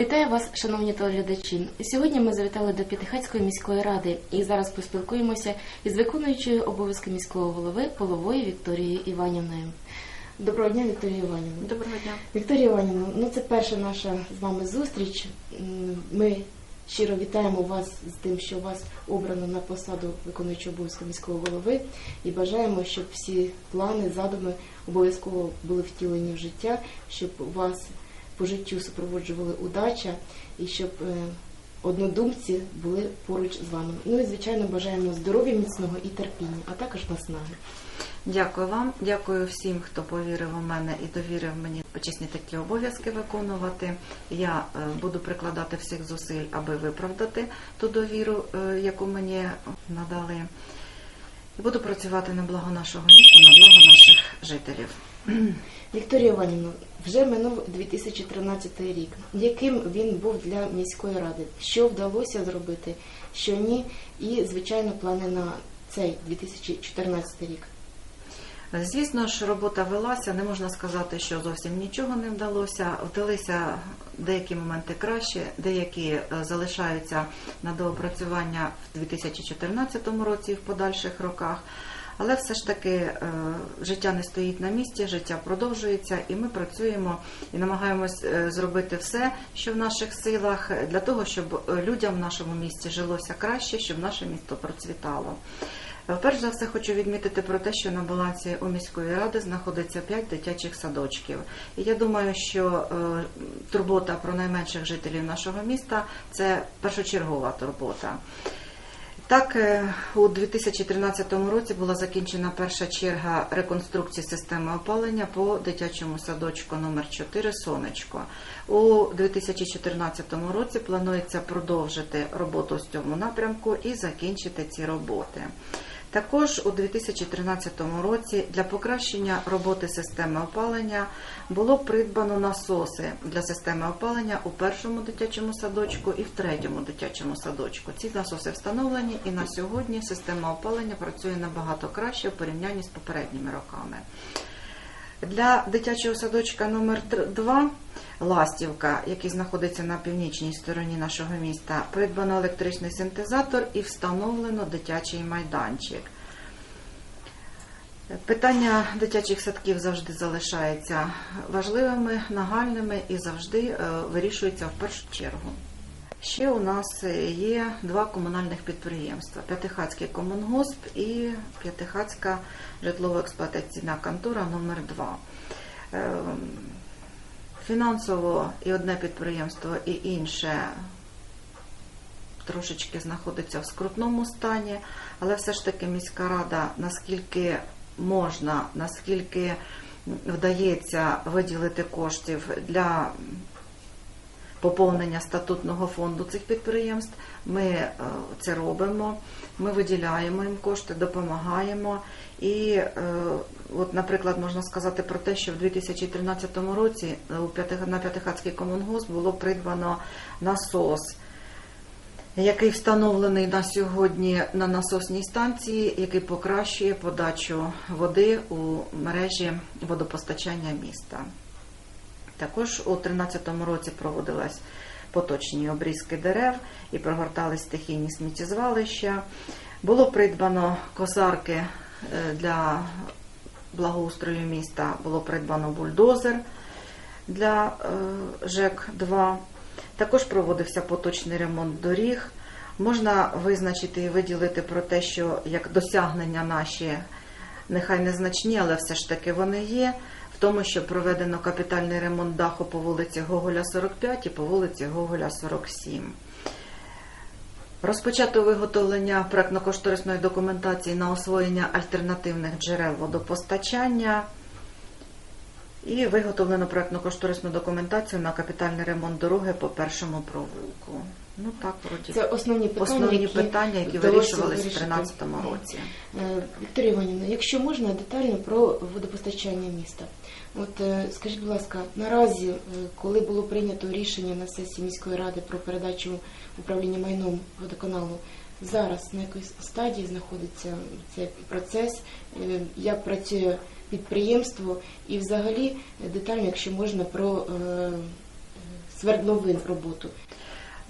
Вітаю вас, шановні телеглядачі. Сьогодні ми завітали до П'ятихатської міської ради і зараз поспілкуємося із виконуючою обов'язки міського голови Половою Вікторією Іванівною. Доброго дня, Вікторія Іванівна. Доброго дня. Вікторія Іванівна, ну це перша наша з вами зустріч. Ми щиро вітаємо вас з тим, що вас обрано на посаду виконуючого обов'язки міського голови, і бажаємо, щоб всі плани, задуми обов'язково були втілені в життя, щоб вас по життю супроводжували удача і щоб е, однодумці були поруч з вами. Ну і звичайно бажаємо здоров'я міцного і терпіння, а також наснаги. Дякую вам, дякую всім, хто повірив у мене і довірив мені почесні такі обов'язки виконувати. Я е, буду прикладати всіх зусиль, аби виправдати ту довіру, е, яку мені надали. Буду працювати на благо нашого міста, на благо наших жителів. Вікторія Іванівна, вже минув 2013 рік. Яким він був для міської ради? Що вдалося зробити, що ні, і звичайно плани на цей 2014 рік. Звісно ж, робота велася. Не можна сказати, що зовсім нічого не вдалося. Вдалися деякі моменти краще, деякі е, залишаються на доопрацювання в 2014 році і в подальших роках. Але все ж таки е, життя не стоїть на місці, життя продовжується, і ми працюємо і намагаємось е, зробити все, що в наших силах, для того, щоб е, людям в нашому місті жилося краще, щоб наше місто процвітало. Е, Перш за все хочу відмітити про те, що на балансі у міської ради знаходиться 5 дитячих садочків. І я думаю, що е, турбота про найменших жителів нашого міста це першочергова турбота. Так, е, у 2013 році була закінчена перша черга реконструкції системи опалення по дитячому садочку номер 4 Сонечко. У 2014 році планується продовжити роботу з цьому напрямку і закінчити ці роботи. Також у 2013 році для покращення роботи системи опалення було придбано насоси для системи опалення у першому дитячому садочку і в третьому дитячому садочку. Ці насоси встановлені, і на сьогодні система опалення працює набагато краще в порівнянні з попередніми роками. Для дитячого садочка номер 2 Ластівка, який знаходиться на північній стороні нашого міста, придбано електричний синтезатор і встановлено дитячий майданчик. Питання дитячих садків завжди залишаються важливими, нагальними і завжди е, вирішуються в першу чергу. Ще у нас є два комунальних підприємства: П'ятихатський комунгосп і П'ятихатська житлово-експлуатаційна контора номер 2 Фінансово і одне підприємство, і інше трошечки знаходиться в скрутному стані, але все ж таки міська рада, наскільки можна, наскільки вдається виділити коштів для поповнення статутного фонду цих підприємств. Ми е, це робимо, ми виділяємо їм кошти, допомагаємо. І, е, от, наприклад, можна сказати про те, що в 2013 році П'яти- на П'ятихатський комунгосп було придбано насос. Який встановлений на сьогодні на насосній станції, який покращує подачу води у мережі водопостачання міста. Також у 2013 році проводились поточні обрізки дерев і прогортались стихійні сміттєзвалища. Було придбано косарки е, для благоустрою міста, було придбано бульдозер для е, ЖЕК-2. Також проводився поточний ремонт доріг. Можна визначити і виділити про те, що як досягнення наші нехай незначні, але все ж таки вони є. Тому, що проведено капітальний ремонт даху по вулиці Гоголя 45 і по вулиці Гоголя 47. Розпочато виготовлення проектно-кошторисної документації на освоєння альтернативних джерел водопостачання. І виготовлено проектно-кошторисну документацію на капітальний ремонт дороги по першому провулку. Ну так, вроді Це основні питання, основні які, питання, які вирішувалися в вирішити. 2013 році. Е, Вікторія Іванівна, якщо можна детально про водопостачання міста. От е, скажіть, будь ласка, наразі, е, коли було прийнято рішення на сесії міської ради про передачу управління майном водоканалу, зараз на якійсь стадії знаходиться цей процес, Е, як працює підприємство, і взагалі детально, якщо можна, про свердловин роботу?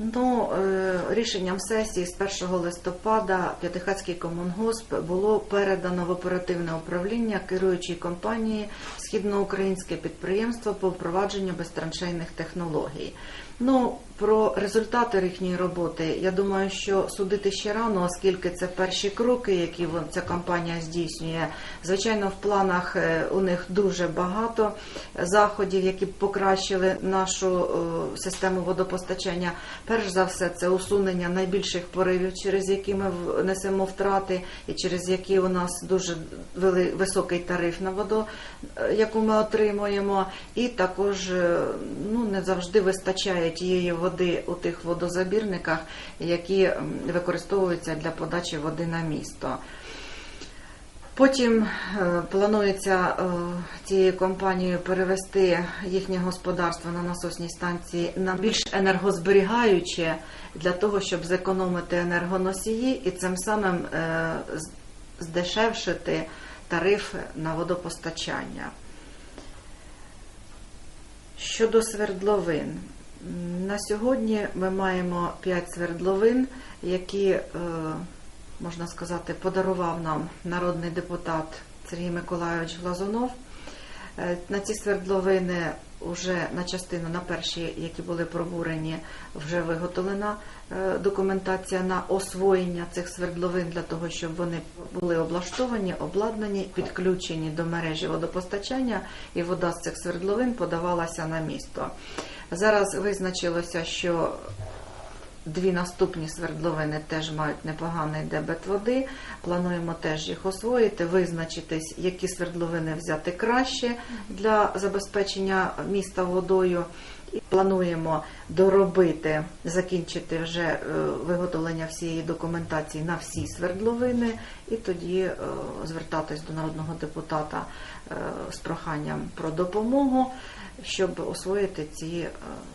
Ну, е, рішенням сесії з 1 листопада П'ятихатський комунгосп було передано в оперативне управління керуючій компанії Східноукраїнське підприємство по впровадженню безтраншейних технологій. Ну, про результати їхньої роботи, я думаю, що судити ще рано, оскільки це перші кроки, які ця компанія здійснює. Звичайно, в планах е, у них дуже багато заходів, які б покращили нашу е, систему водопостачання. Перш за все, це усунення найбільших поривів, через які ми несемо втрати, і через які у нас дуже високий тариф на воду, е, яку ми отримуємо, і також ну не завжди вистачає тієї води у тих водозабірниках, які використовуються для подачі води на місто. Потім е, планується е, цією компанією перевести їхнє господарство на насосній станції на більш енергозберігаюче для того, щоб зекономити енергоносії і цим самим е, здешевшити тариф на водопостачання. Щодо свердловин, на сьогодні ми маємо 5 свердловин, які, е, можна сказати, подарував нам народний депутат Сергій Миколайович Глазунов. Е, На ці свердловини вже на частину, на перші, які були пробурені, вже виготовлена е, документація на освоєння цих свердловин для того, щоб вони були облаштовані, обладнані, підключені до мережі водопостачання, і вода з цих свердловин подавалася на місто. Зараз визначилося, що Дві наступні свердловини теж мають непоганий дебет води. Плануємо теж їх освоїти, визначитись, які свердловини взяти краще для забезпечення міста водою. І плануємо доробити, закінчити вже е, виготовлення всієї документації на всі свердловини, і тоді е, звертатись до народного депутата е, з проханням про допомогу щоб освоїти ці е,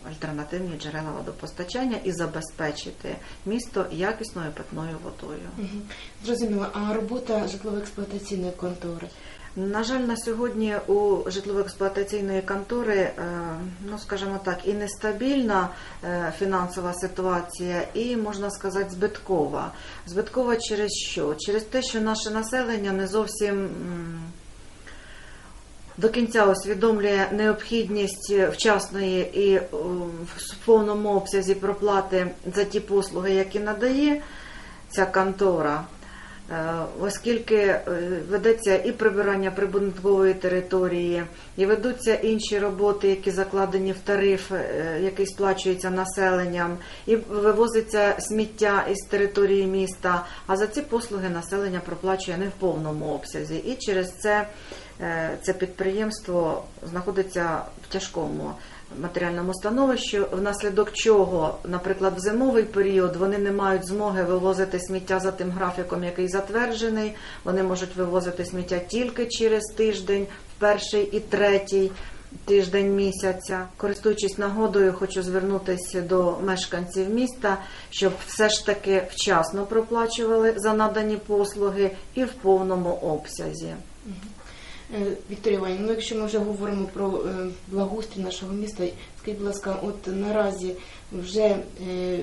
альтернативні джерела водопостачання і забезпечити місто якісною питною водою. Зрозуміло. А робота житлово-експлуатаційної контори? На жаль, на сьогодні у житлово-експлуатаційної контори, е, ну скажімо так, і нестабільна е, фінансова ситуація, і можна сказати, збиткова. Збиткова через що? Через те, що наше населення не зовсім. До кінця усвідомлює необхідність вчасної і е, в повному обсязі проплати за ті послуги, які надає ця контора. Е, оскільки е, ведеться і прибирання прибудинкової території, і ведуться інші роботи, які закладені в тариф, е, який сплачується населенням, і вивозиться сміття із території міста. А за ці послуги населення проплачує не в повному обсязі. І через це це підприємство знаходиться в тяжкому матеріальному становищі, внаслідок чого, наприклад, в зимовий період вони не мають змоги вивозити сміття за тим графіком, який затверджений. Вони можуть вивозити сміття тільки через тиждень, в перший і третій. Тиждень місяця, користуючись нагодою, хочу звернутися до мешканців міста, щоб все ж таки вчасно проплачували за надані послуги і в повному обсязі. Е, Вікторія Іванівна, ну якщо ми вже говоримо про е, благоустрій нашого міста, скажіть, будь ласка, от наразі вже е,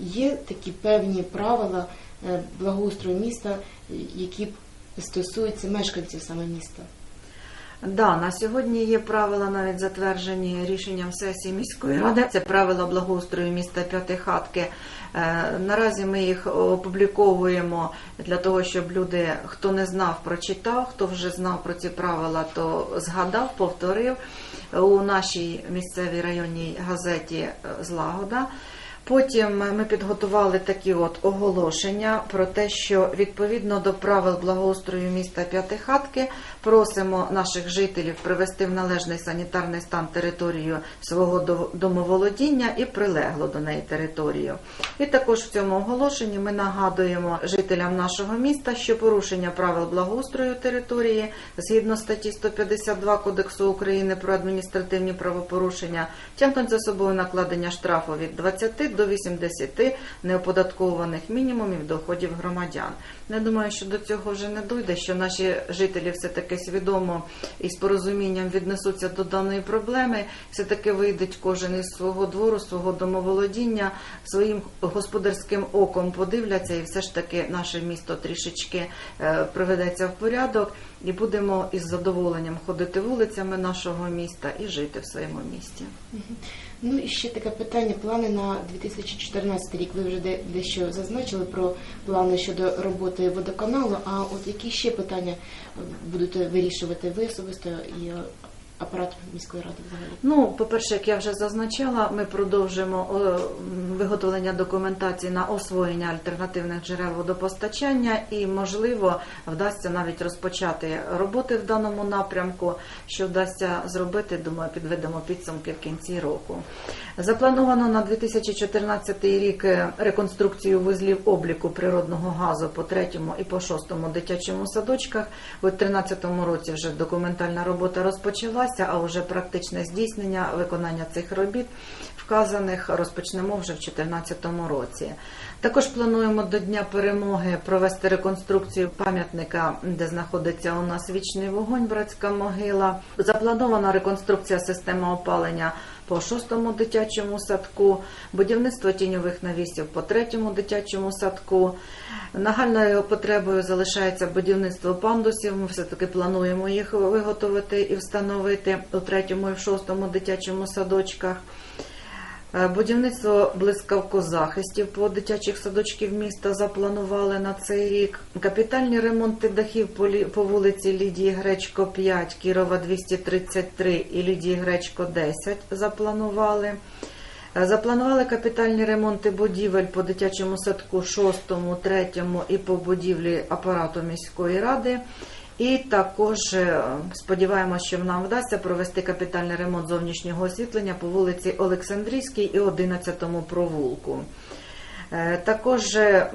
є такі певні правила благоустрою міста, які стосуються мешканців саме міста? Да, на сьогодні є правила навіть затверджені рішенням сесії міської ради. Це правила благоустрою міста П'ятихатки. Е, Наразі ми їх опубліковуємо для того, щоб люди, хто не знав, прочитав, хто вже знав про ці правила, то згадав, повторив у нашій місцевій районній газеті Злагода. Потім ми підготували такі от оголошення про те, що відповідно до правил благоустрою міста П'ятихатки просимо наших жителів привести в належний санітарний стан територію свого домоволодіння і прилегло до неї територію. І також в цьому оголошенні ми нагадуємо жителям нашого міста, що порушення правил благоустрою території згідно статті 152 Кодексу України про адміністративні правопорушення тягнуть за собою накладення штрафу від 20 до до 80 неоподаткованих мінімумів доходів громадян. Я думаю, що до цього вже не дойде, що наші жителі все таки свідомо і з порозумінням віднесуться до даної проблеми, все таки вийдуть кожен із свого двору, свого домоволодіння, своїм господарським оком подивляться, і все ж таки наше місто трішечки е, приведеться в порядок, і будемо із задоволенням ходити вулицями нашого міста і жити в своєму місті. Ну і ще таке питання. Плани на 2014 рік. Ви вже дещо зазначили про плани щодо роботи водоканалу. А от які ще питання будете вирішувати ви особисто і апарат міської ради взагалі? Ну, по-перше, як я вже зазначала, ми продовжимо е, виготовлення документації на освоєння альтернативних джерел водопостачання і, можливо, вдасться навіть розпочати роботи в даному напрямку. Що вдасться зробити, думаю, підведемо підсумки в кінці року. Заплановано на 2014 рік е, реконструкцію вузлів обліку природного газу по третьому і по шостому дитячому садочках. У 2013 році вже документальна робота розпочалася, а вже практичне здійснення виконання цих робіт вказаних розпочнемо вже в 2014 році. Також плануємо до Дня перемоги провести реконструкцію пам'ятника, де знаходиться у нас вічний вогонь, братська могила. Запланована реконструкція системи опалення по шостому дитячому садку, будівництво тіньових навісів по третьому дитячому садку. Нагальною потребою залишається будівництво пандусів. Ми все таки плануємо їх виготовити і встановити у третьому і в шостому дитячому садочках. Е, Будівництво блискавкозахистів по дитячих садочків міста запланували на цей рік. Капітальні ремонти дахів по, вулиці Лідії Гречко 5, Кірова 233 і Лідії Гречко 10 запланували. Е, Запланували капітальні ремонти будівель по дитячому садку 6, 3 і по будівлі апарату міської ради. І також е, сподіваємося, що нам вдасться провести капітальний ремонт зовнішнього освітлення по вулиці Олександрійській і 11 провулку. Е, Також е,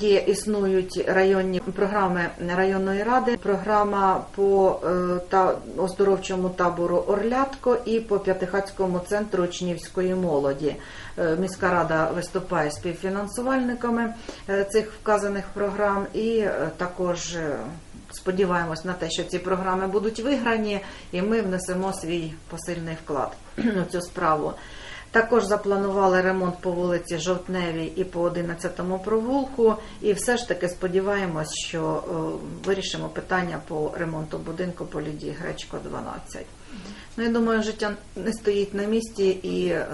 є існують районні програми районної ради. Програма по е, та оздоровчому табору Орлятко і по П'ятихатському центру учнівської молоді. Е, Міська рада виступає співфінансувальниками е, цих вказаних програм, і також сподіваємось на те, що ці програми будуть виграні, і ми внесемо свій посильний вклад у цю справу. Також запланували ремонт по вулиці Жовтневій і по 11-му провулку. І все ж таки сподіваємось, що е, вирішимо питання по ремонту будинку по Лідії Гречко 12. Ну, я думаю, життя не стоїть на місці, і е,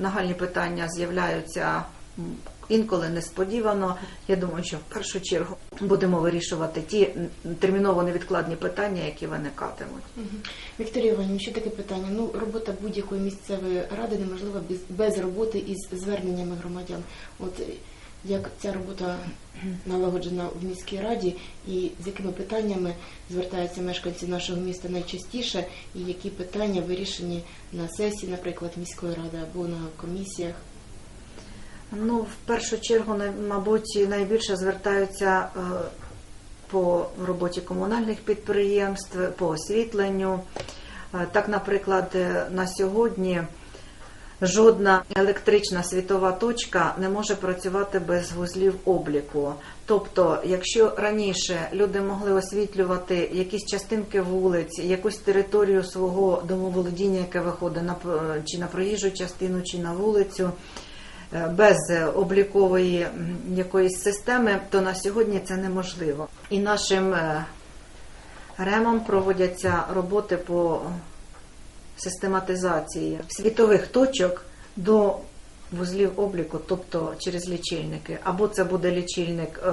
нагальні питання з'являються інколи несподівано. Я думаю, що в першу чергу будемо вирішувати ті терміново невідкладні питання, які виникатимуть. Вікторія Іванівна, ще таке питання. Ну, робота будь-якої місцевої ради неможлива без, без роботи із зверненнями громадян. От як ця робота налагоджена в міській раді, і з якими питаннями звертаються мешканці нашого міста найчастіше, і які питання вирішені на сесії, наприклад, міської ради або на комісіях? Ну, в першу чергу, мабуть, найбільше звертаються е, по роботі комунальних підприємств, по освітленню. Е, Так, наприклад, е, на сьогодні жодна електрична світова точка не може працювати без вузлів обліку. Тобто, якщо раніше люди могли освітлювати якісь частинки вулиць, якусь територію свого домоволодіння, яке виходить на чи на проїжджу частину, чи на вулицю, без е, облікової якоїсь системи, то на сьогодні це неможливо. І нашим е, ремом проводяться роботи по систематизації світових точок до вузлів обліку, тобто через лічильники. Або це буде лічильник е,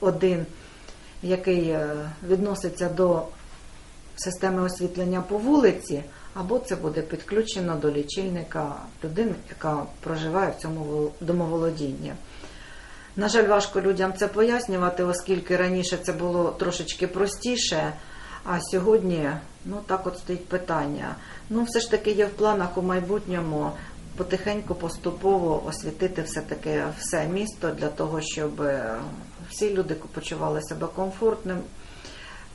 один, який відноситься до системи освітлення по вулиці, або це буде підключено до лічильника людини, яка проживає в цьому вол- домоволодінні. На жаль, важко людям це пояснювати, оскільки раніше це було трошечки простіше, а сьогодні ну так от стоїть питання. Ну, все ж таки є в планах у майбутньому потихеньку, поступово освітити все-таки все місто для того, щоб е, всі люди почували себе комфортним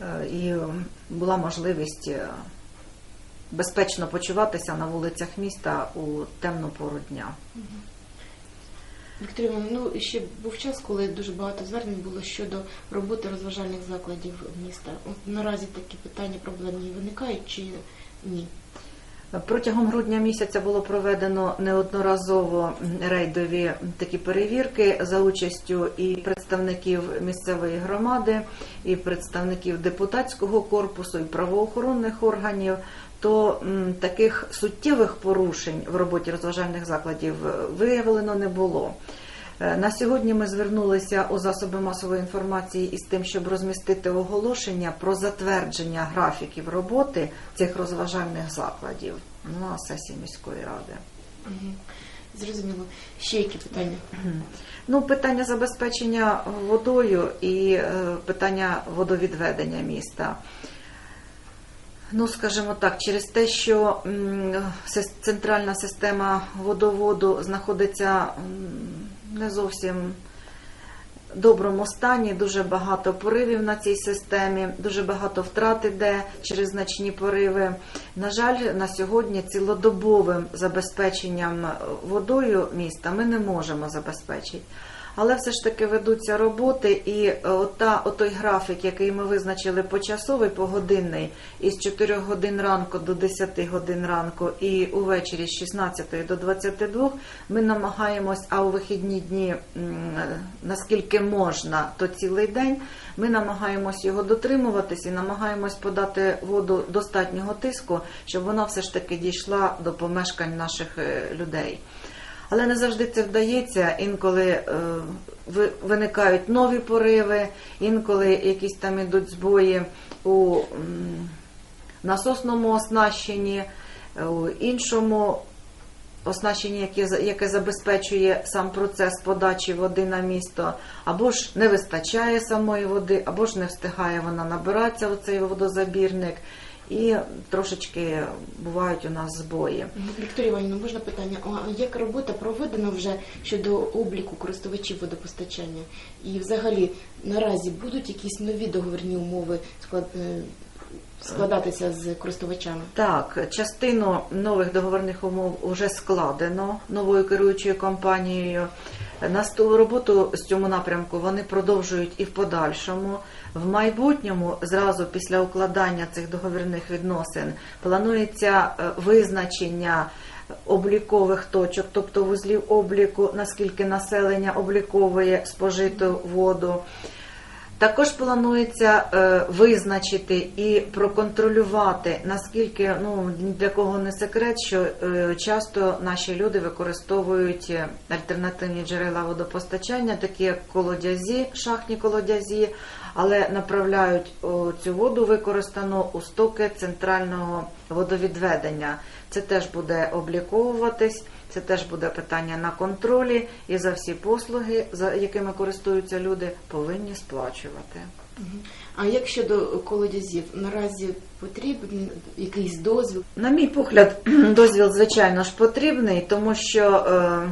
е, і була можливість е, безпечно почуватися на вулицях міста у темну пору дня. Вікторія, ну ще був час, коли дуже багато звернень було щодо роботи розважальних закладів міста. От наразі такі питання проблемні виникають чи ні? Протягом грудня місяця було проведено неодноразово рейдові такі перевірки за участю і представників місцевої громади, і представників депутатського корпусу, і правоохоронних органів. То м, таких суттєвих порушень в роботі розважальних закладів е, виявлено не було. Е, На сьогодні ми звернулися у засоби масової інформації із тим, щоб розмістити оголошення про затвердження графіків роботи цих розважальних закладів на сесії міської ради. Зрозуміло. Ще які питання? Ну, питання забезпечення водою і е, питання водовідведення міста. Ну, скажімо так, через те, що центральна система водоводу знаходиться не зовсім доброму стані, дуже багато поривів на цій системі, дуже багато втрат іде через значні пориви. На жаль, на сьогодні цілодобовим забезпеченням водою міста ми не можемо забезпечити. Але все ж таки ведуться роботи, і е, ота, отой графік, який ми визначили почасовий, погодинний, із 4 годин ранку до 10 годин ранку, і увечері з 16 до 22, ми намагаємось, а у вихідні дні, наскільки можна, то цілий день, ми намагаємось його дотримуватись і намагаємось подати воду достатнього тиску, щоб вона все ж таки дійшла до помешкань наших е, людей. Але не завжди це вдається. Інколи е, виникають нові пориви, інколи якісь там ідуть збої у насосному оснащенні, е, у іншому оснащенні, яке, яке забезпечує сам процес подачі води на місто, або ж не вистачає самої води, або ж не встигає вона набиратися у цей водозабірник. І трошечки бувають у нас збої. Вікторія Іванівна, можна питання? А як робота проведена вже щодо обліку користувачів водопостачання? І взагалі наразі будуть якісь нові договірні умови склад... складатися з користувачами? Так, частину нових договорних умов вже складено новою керуючою компанією. На столу роботу з цьому напрямку вони продовжують і в подальшому. В майбутньому, зразу після укладання цих договірних відносин, планується е, визначення облікових точок, тобто вузлів обліку, наскільки населення обліковує спожиту воду. Також планується е, визначити і проконтролювати, наскільки ну для кого не секрет, що е, часто наші люди використовують е, альтернативні джерела водопостачання, такі як колодязі, шахтні колодязі, але направляють цю воду використану у стоки центрального водовідведення. Це теж буде обліковуватись. Це теж буде питання на контролі, і за всі послуги, за якими користуються люди, повинні сплачувати. А як щодо колодязів, наразі потрібен якийсь дозвіл? На мій погляд, дозвіл, звичайно ж, потрібний, тому що, е,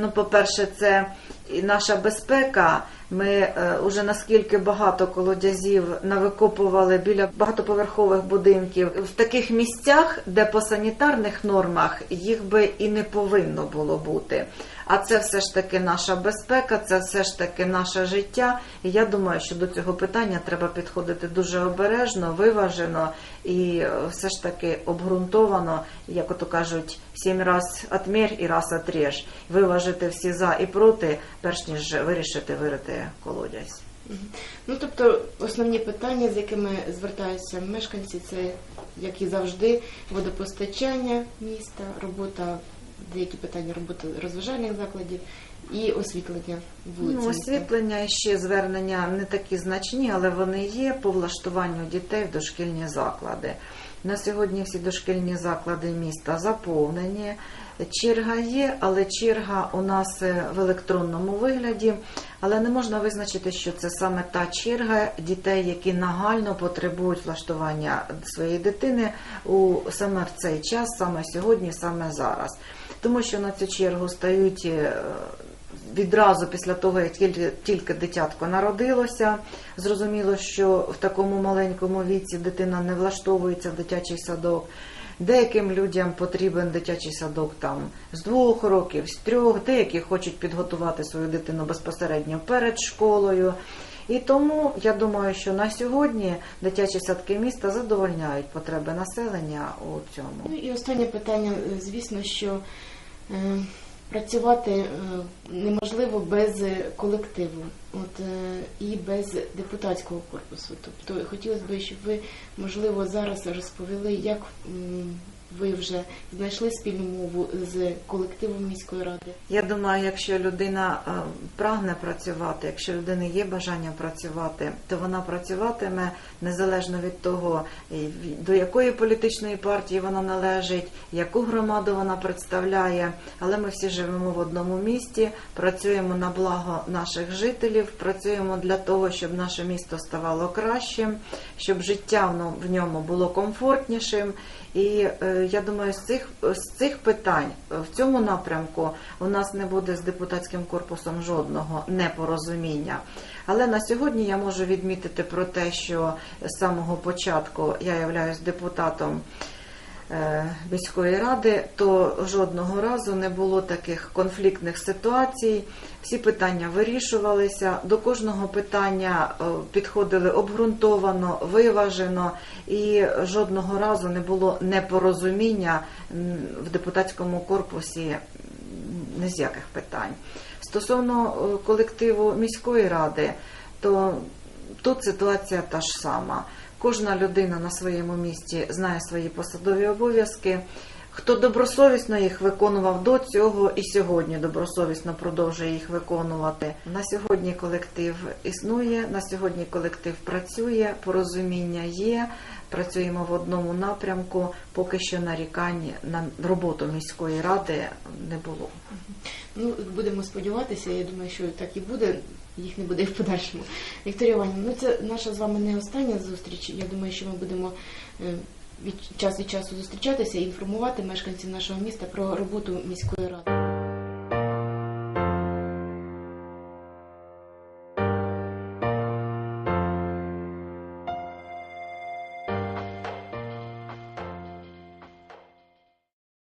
ну, по-перше, це і наша безпека. Ми е, уже наскільки багато колодязів навикопували біля багатоповерхових будинків в таких місцях, де по санітарних нормах їх би і не повинно було бути. А це все ж таки наша безпека, це все ж таки наше життя. І я думаю, що до цього питання треба підходити дуже обережно, виважено і е, все ж таки обґрунтовано, як ото кажуть, сім раз отмір і раз отріж. Виважити всі за і проти, перш ніж вирішити вирити колодязь. Ну тобто основні питання, з якими звертаються мешканці, це як і завжди, водопостачання міста, робота, деякі питання роботи розважальних закладів і освітлення вулиць. Ну, освітлення і ще звернення не такі значні, але вони є по влаштуванню дітей в дошкільні заклади. На сьогодні всі дошкільні заклади міста заповнені. Черга є, але черга у нас е, в електронному вигляді. Але не можна визначити, що це саме та черга дітей, які нагально потребують влаштування своєї дитини у саме в цей час, саме сьогодні, саме зараз. Тому що на цю чергу стають е, відразу після того, як тільки, дитятко народилося. Зрозуміло, що в такому маленькому віці дитина не влаштовується в дитячий садок. Деяким людям потрібен дитячий садок там з двох років, з трьох, деякі хочуть підготувати свою дитину безпосередньо перед школою. І тому я думаю, що на сьогодні дитячі садки міста задовольняють потреби населення у цьому. Ну і останнє питання, звісно, що е, працювати е, неможливо без колективу, от е, і без депутатського корпусу. Тобто хотілося б, щоб ви, можливо, зараз розповіли, як ви вже знайшли спільну мову з колективом міської ради. Я думаю, якщо людина е, прагне працювати, якщо людини є бажання працювати, то вона працюватиме незалежно від того, до якої політичної партії вона належить, яку громаду вона представляє. Але ми всі живемо в одному місті, працюємо на благо наших жителів, працюємо для того, щоб наше місто ставало кращим, щоб життя в ньому було комфортнішим. І е, я думаю, з цих з цих питань е, в цьому напрямку у нас не буде з депутатським корпусом жодного непорозуміння. Але на сьогодні я можу відмітити про те, що з самого початку я являюсь депутатом міської ради, то жодного разу не було таких конфліктних ситуацій. Всі питання вирішувалися. До кожного питання е, підходили обґрунтовано, виважено, і жодного разу не було непорозуміння в депутатському корпусі ні з яких питань. Стосовно е, колективу міської ради, то тут ситуація та ж сама. Кожна людина на своєму місці знає свої посадові обов'язки. Хто добросовісно їх виконував до цього і сьогодні добросовісно продовжує їх виконувати. На сьогодні колектив існує, на сьогодні колектив працює, порозуміння є. Працюємо в одному напрямку. Поки що нарікань на роботу міської ради не було. Ну, будемо сподіватися, я думаю, що так і буде, їх не буде в подальшому. Вікторія Іванівна, ну це наша з вами не остання зустріч. Я думаю, що ми будемо е, від час від часу зустрічатися і інформувати мешканців нашого міста про роботу міської ради.